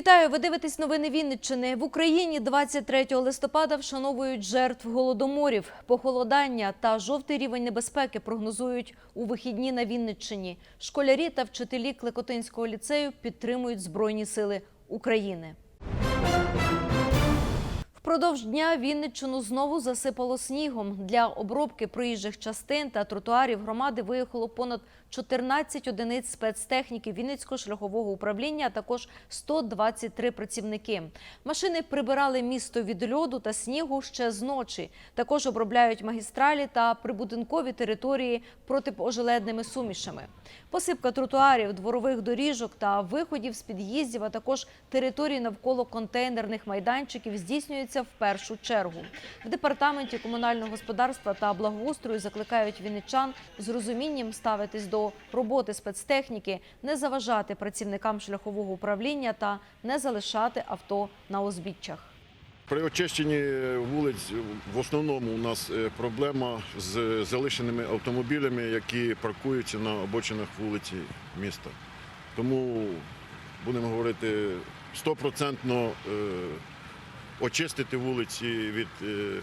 Вітаю! Ви дивитесь новини Вінниччини. В Україні 23 листопада вшановують жертв голодоморів. Похолодання та жовтий рівень небезпеки прогнозують у вихідні на Вінниччині. Школярі та вчителі Клекотинського ліцею підтримують Збройні сили України. Впродовж дня Вінниччину знову засипало снігом. Для обробки проїжджих частин та тротуарів громади виїхало понад 14 одиниць спецтехніки Вінницького шляхового управління, а також 123 працівники. Машини прибирали місто від льоду та снігу ще з ночі. Також обробляють магістралі та прибудинкові території протипожеледними сумішами. Посипка тротуарів, дворових доріжок та виходів з під'їздів, а також території навколо контейнерних майданчиків здійснюється в першу чергу. В департаменті комунального господарства та благоустрою закликають вінничан з розумінням ставитись до роботи спецтехніки, не заважати працівникам шляхового управління та не залишати авто на узбіччях. При очищенні вулиць в основному у нас е, проблема з залишеними автомобілями, які паркуються на обочинах вулиці міста. Тому будемо говорити стопроцентно е, очистити вулиці від, е,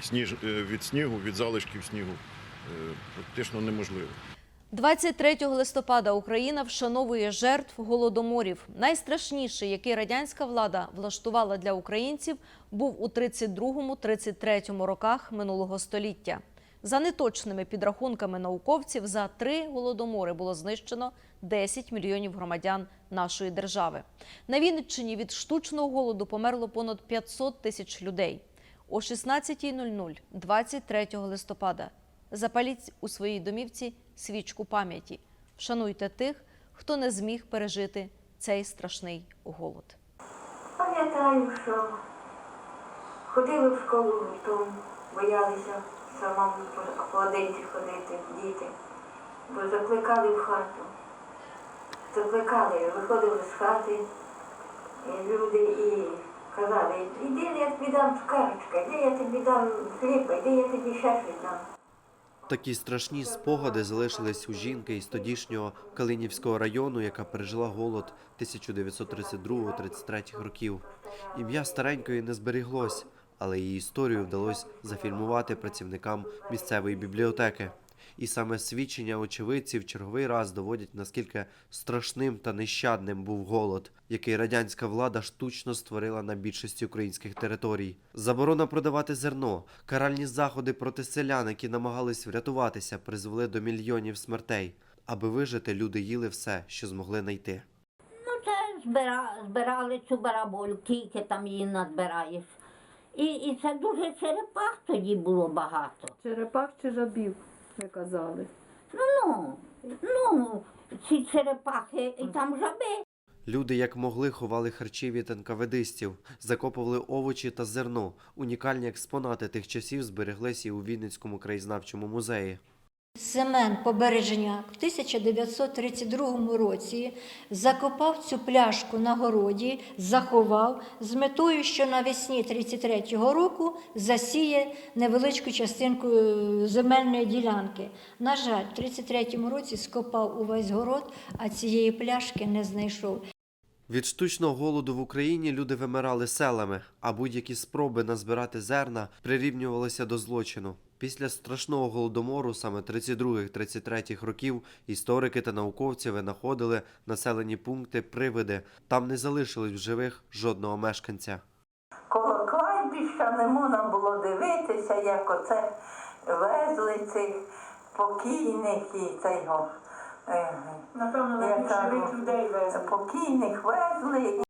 сніж, е, від снігу, від залишків снігу е, практично неможливо. 23 листопада Україна вшановує жертв голодоморів. Найстрашніший, який радянська влада влаштувала для українців, був у 32-33 роках минулого століття. За неточними підрахунками науковців, за три голодомори було знищено 10 мільйонів громадян нашої держави. На Вінниччині від штучного голоду померло понад 500 тисяч людей. О 16.00 23 листопада запаліть у своїй домівці свічку пам'яті. Вшануйте тих, хто не зміг пережити цей страшний голод. Пам'ятаю, що ходили в школу гуртом, боялися самому по- поодинці ходити, діти, бо закликали в хату. Закликали, виходили з хати і люди і казали, іди, я тобі дам цукерочка, іди, я тобі дам хліба, іди, я тобі ще щось дам. Такі страшні спогади залишились у жінки із тодішнього Калинівського району, яка пережила голод 1932-33 років. Ім'я старенької не зберіглось, але її історію вдалося зафільмувати працівникам місцевої бібліотеки. І саме свідчення очевидців черговий раз доводять, наскільки страшним та нещадним був голод, який радянська влада штучно створила на більшості українських територій. Заборона продавати зерно, каральні заходи проти селян, які намагались врятуватися, призвели до мільйонів смертей. Аби вижити, люди їли все, що змогли знайти. Ну, це збира, збирали цю бараболю, кільки там її назбираєш. І, і це дуже черепах тоді було багато. Черепах чи жабів, ви казали. Ну, ну, ці черепахи і там жаби. Люди як могли ховали харчі від НКВДистів, закопували овочі та зерно. Унікальні експонати тих часів збереглися і у Вінницькому краєзнавчому музеї. Семен Побережняк в 1932 році закопав цю пляшку на городі, заховав з метою, що навесні 33-го року засіє невеличку частинку е, земельної ділянки. На жаль, в 33-му році скопав увесь город, а цієї пляшки не знайшов. Від штучного голоду в Україні люди вимирали селами, а будь-які спроби назбирати зерна прирівнювалися до злочину. Після страшного голодомору, саме 32-33 років, історики та науковці винаходили населені пункти привиди. Там не залишилось в живих жодного мешканця. Коло кладбища не можна було дивитися, як оце везли цих покійних і цього. Напевно, я на кажу, людей везли. Покійних везли.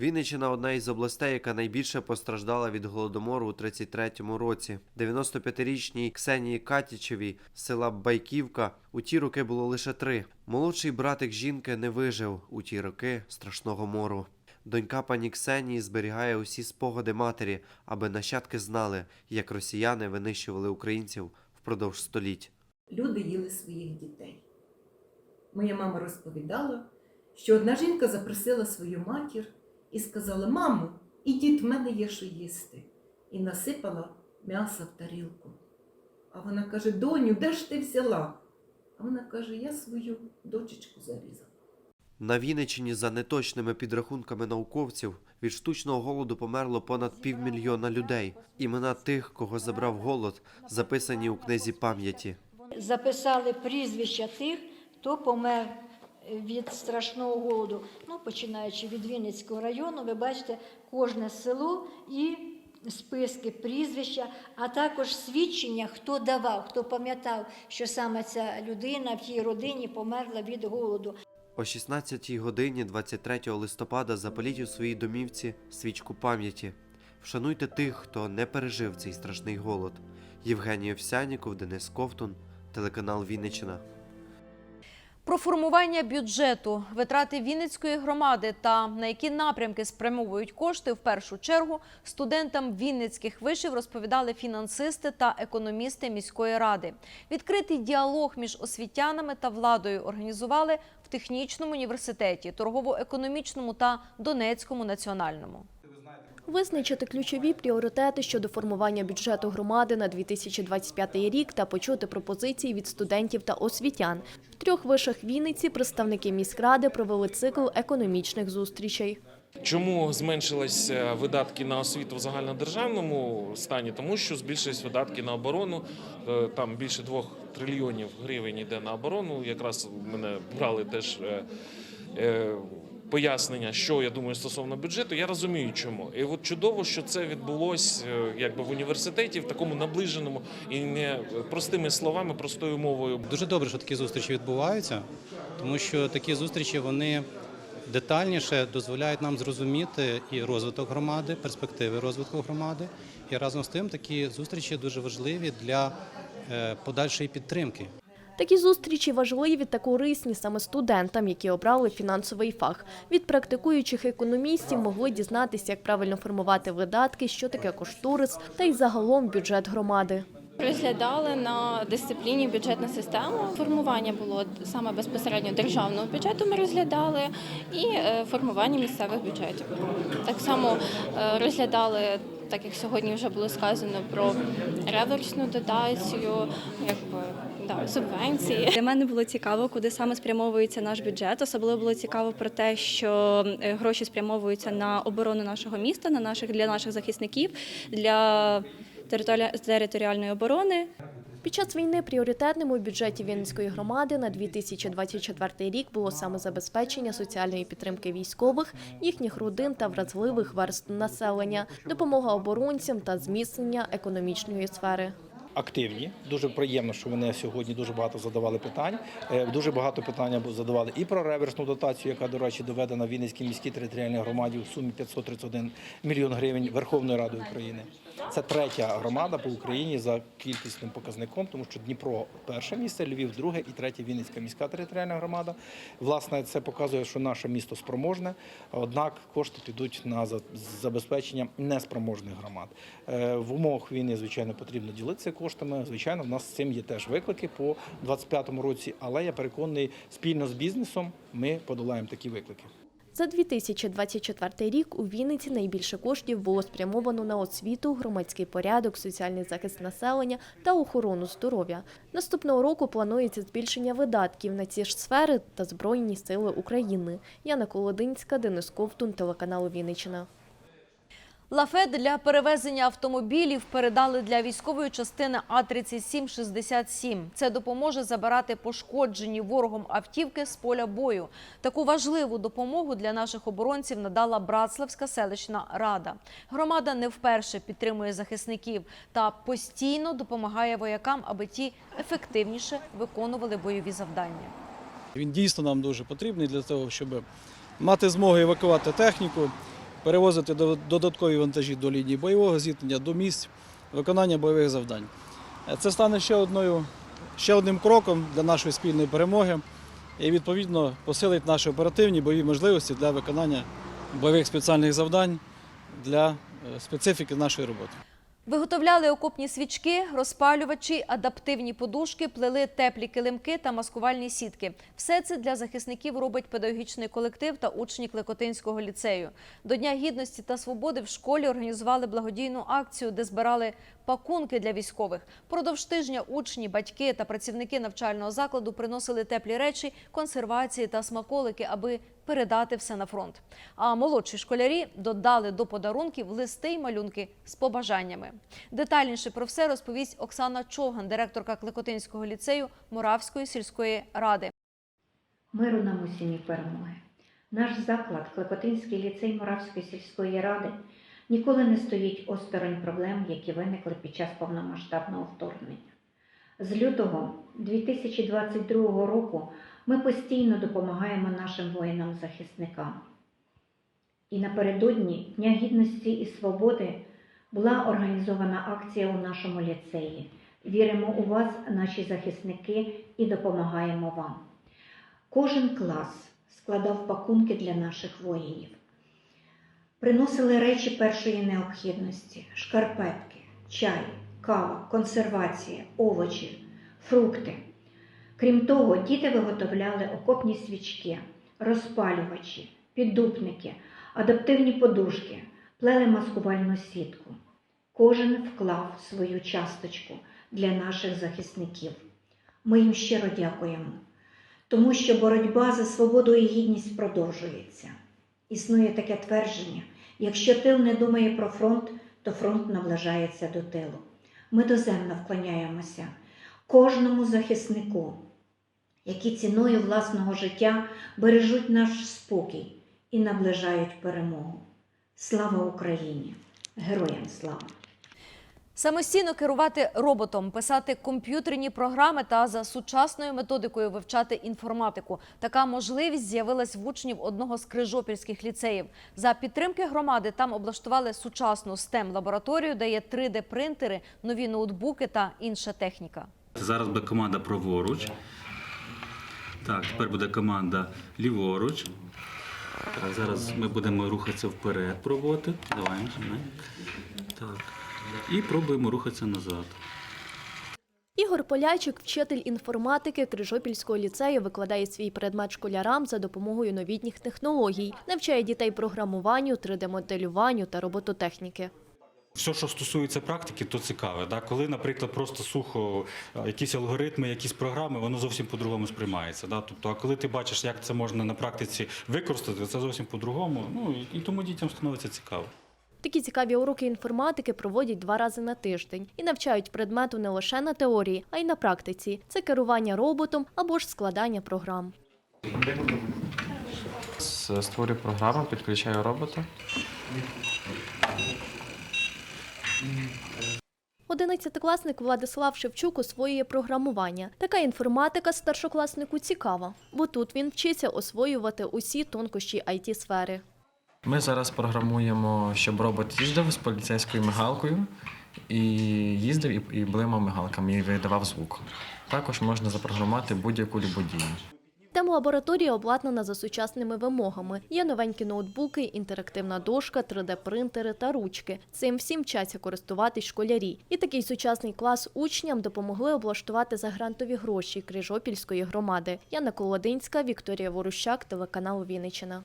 Вінниччина одна із областей, яка найбільше постраждала від голодомору у 33-му році. 95-річній Ксенії Катічевій з села Байківка у ті роки було лише три. Молодший братик жінки не вижив у ті роки страшного мору. Донька пані Ксенії зберігає усі спогади матері, аби нащадки знали, як росіяни винищували українців впродовж століть. люди їли своїх дітей. Моя мама розповідала, що одна жінка запросила свою матір і сказала: Мамо, ідіть, в мене є що їсти. І насипала м'ясо в тарілку. А вона каже: Доню, де ж ти взяла? А вона каже: Я свою дочечку зарізала. На Вінниччині, за неточними підрахунками науковців, від штучного голоду померло понад півмільйона людей. Імена тих, кого забрав голод, записані у книзі пам'яті. Записали прізвища тих, хто помер від страшного голоду. Ну, починаючи від Вінницького району, ви бачите кожне село і списки, прізвища, а також свідчення, хто давав, хто пам'ятав, що саме ця людина в тій родині померла від голоду. О 16 годині 23 листопада запаліть у своїй домівці свічку пам'яті. Вшануйте тих, хто не пережив цей страшний голод. Євгеній Овсяніков, Денис Ковтун, телеканал Вінниччина. Про формування бюджету, витрати Вінницької громади та на які напрямки спрямовують кошти в першу чергу студентам Вінницьких вишів розповідали фінансисти та економісти міської ради. Відкритий діалог між освітянами та владою організували в технічному університеті, торгово-економічному та Донецькому національному. Визначити ключові пріоритети щодо формування бюджету громади на 2025 рік та почути пропозиції від студентів та освітян. В трьох вишах Вінниці представники міськради провели цикл економічних зустрічей. Чому зменшились е, видатки на освіту в загальнодержавному стані? Тому що збільшились видатки на оборону. Е, Там більше двох трильйонів гривень йде на оборону. Якраз мене брали теж е, е, пояснення, що я думаю стосовно бюджету. Я розумію, чому. І от чудово, що це відбулось е, якби в університеті, в такому наближеному і не простими словами, простою мовою. Дуже добре, що такі зустрічі відбуваються, тому що такі зустрічі вони детальніше дозволяють нам зрозуміти і розвиток громади, перспективи розвитку громади. І разом з тим такі зустрічі дуже важливі для е, подальшої підтримки. Такі зустрічі важливі та корисні саме студентам, які обрали фінансовий фах. Від практикуючих економістів могли дізнатися, як правильно формувати видатки, що таке кошторис та й загалом бюджет громади. Розглядали на дисципліні бюджетна система. Формування було саме безпосередньо державного бюджету. Ми розглядали і е, формування місцевих бюджетів. Так само е, розглядали, так як сьогодні вже було сказано, про реверсну дотацію, якби да, субвенції. Для мене було цікаво, куди саме спрямовується наш бюджет. Особливо було цікаво про те, що е, гроші спрямовуються на оборону нашого міста, на наших для наших захисників, для територіа- територіальної оборони. Під час війни пріоритетним у бюджеті Вінницької громади на 2024 рік було саме забезпечення соціальної підтримки військових, їхніх родин та вразливих верств населення, допомога оборонцям та зміцнення економічної сфери. Активні. Дуже приємно, що вони сьогодні дуже багато задавали питань. Е, Дуже багато питань задавали і про реверсну дотацію, яка, до речі, доведена в Вінницькій міській територіальній громаді в сумі 531 мільйон гривень Верховною Радою України. Це третя громада по Україні за кількісним показником, тому що Дніпро перше місце, Львів друге і третє Вінницька міська територіальна громада. Власне, це показує, що наше місто спроможне, однак кошти підуть на забезпечення неспроможних громад. Е, В умовах війни, звичайно, потрібно ділитися коштами. Звичайно, в нас з цим є теж виклики по 2025 році, але я переконаний, спільно з бізнесом ми подолаємо такі виклики. За 2024 рік у Вінниці найбільше коштів було спрямовано на освіту, громадський порядок, соціальний захист населення та охорону здоров'я. Наступного року планується збільшення видатків на ці ж сфери та Збройні сили України. Яна Колодинська, Денис Ковтун, телеканал Вінниччина. Лафет для перевезення автомобілів передали для військової частини А3767. Це допоможе забирати пошкоджені ворогом автівки з поля бою. Таку важливу допомогу для наших оборонців надала Братславська селищна рада. Громада не вперше підтримує захисників та постійно допомагає воякам, аби ті ефективніше виконували бойові завдання. Він дійсно нам дуже потрібний для того, щоб мати змогу евакувати техніку, перевозити додаткові вантажі до лінії бойового зіткнення, до місць виконання бойових завдань. Е, Це стане ще одною ще одним кроком для нашої спільної перемоги і відповідно посилить наші оперативні бойові можливості для виконання бойових спеціальних завдань для е, специфіки нашої роботи. Виготовляли окопні свічки, розпалювачі, адаптивні подушки, плели теплі килимки та маскувальні сітки. Все це для захисників робить педагогічний колектив та учні Клекотинського ліцею. До Дня гідності та свободи в школі організували благодійну акцію, де збирали пакунки для військових. Продовж тижня учні, батьки та працівники навчального закладу приносили теплі речі, консервації та смаколики, аби передати все на фронт. А молодші школярі додали до подарунків листи й малюнки з побажаннями. Детальніше про все розповість Оксана Човган, директорка Клекотинського ліцею Моравської сільської ради. Миру нам усім і перемоги. Наш заклад, Клепотинський ліцей Моравської сільської ради, ніколи не стоїть осторонь проблем, які виникли під час повномасштабного вторгнення. З лютого 2022 року ми постійно допомагаємо нашим воїнам-захисникам. І напередодні Дня гідності і свободи була організована акція у нашому ліцеї. Віримо у вас, наші захисники, і допомагаємо вам. Кожен клас складав пакунки для наших воїнів. Приносили речі першої необхідності: шкарпетки, чай, кава, консервація, овочі, фрукти. Крім того, діти виготовляли окопні свічки, розпалювачі, піддупники, адаптивні подушки, плели маскувальну сітку. Кожен вклав свою часточку для наших захисників. Ми їм щиро дякуємо тому що боротьба за свободу і гідність продовжується. Існує таке твердження: якщо тил не думає про фронт, то фронт наближається до тилу. Ми доземно вклоняємося кожному захиснику, які ціною власного життя бережуть наш спокій і наближають перемогу. Слава Україні! Героям слава! Самостійно керувати роботом, писати комп'ютерні програми та за сучасною методикою вивчати інформатику. Така можливість з'явилась в учнів одного з крижопільських ліцеїв. За підтримки громади там облаштували сучасну stem лабораторію де є 3D-принтери, нові ноутбуки та інша техніка. Зараз буде команда праворуч. Так, тепер буде команда ліворуч. Зараз ми будемо рухатися вперед, пробувати. Давай. Так. І пробуємо рухатися назад. Ігор Полячик, вчитель інформатики Крижопільського ліцею, викладає свій предмет школярам за допомогою новітніх технологій, навчає дітей програмуванню, 3D-моделюванню та робототехніки. Все, що стосується практики, то цікаве. Да? Коли, наприклад, просто сухо е, якісь алгоритми, якісь програми, воно зовсім по-другому сприймається. Да? Тобто, а коли ти бачиш, як це можна на практиці використати, це зовсім по-другому. Ну і тому дітям становиться цікаво. Такі цікаві уроки інформатики проводять два рази на тиждень і навчають предмету не лише на теорії, а й на практиці. Це керування роботом або ж складання програм. Створюю програму, підключаю робота. Одинадцятикласник Владислав Шевчук освоює програмування. Така інформатика старшокласнику цікава, бо тут він вчиться освоювати усі тонкощі it сфери Ми зараз програмуємо, щоб робот їздив з поліцейською мигалкою і їздив і, блимав мигалками і видавав звук. Також можна запрограмувати будь-яку любу дію. Там лабораторія обладнана за сучасними вимогами. Є новенькі ноутбуки, інтерактивна дошка, 3D-принтери та ручки. Цим всім вчаться користуватись школярі. І такий сучасний клас учням допомогли облаштувати за грантові гроші Крижопільської громади. Яна Колодинська, Вікторія Ворущак, телеканал Вінниччина.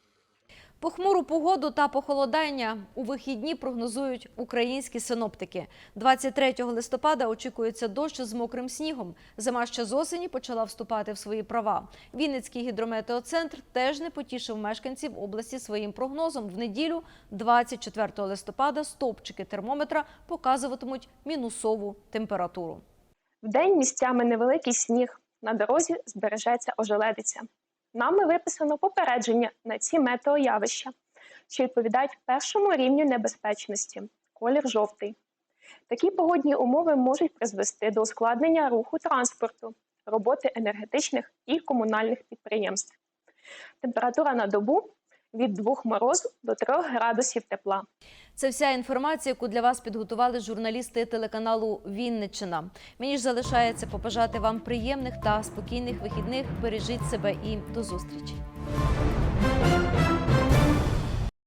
Похмуру погоду та похолодання у вихідні прогнозують українські синоптики. 23 листопада очікується дощ з мокрим снігом. Зима ще з осені почала вступати в свої права. Вінницький гідрометеоцентр теж не потішив мешканців області своїм прогнозом. В неділю, 24 листопада, стовпчики термометра показуватимуть мінусову температуру. Вдень місцями невеликий сніг. На дорозі збережеться ожеледиця. Нами виписано попередження на ці метеоявища, що відповідають першому рівню небезпечності колір жовтий. Такі погодні умови можуть призвести до ускладнення руху транспорту, роботи енергетичних і комунальних підприємств. Температура на добу від 2 морозу до 3 градусів тепла. Це вся інформація, яку для вас підготували журналісти телеканалу Вінниччина. Мені ж залишається побажати вам приємних та спокійних вихідних. Бережіть себе і до зустрічі.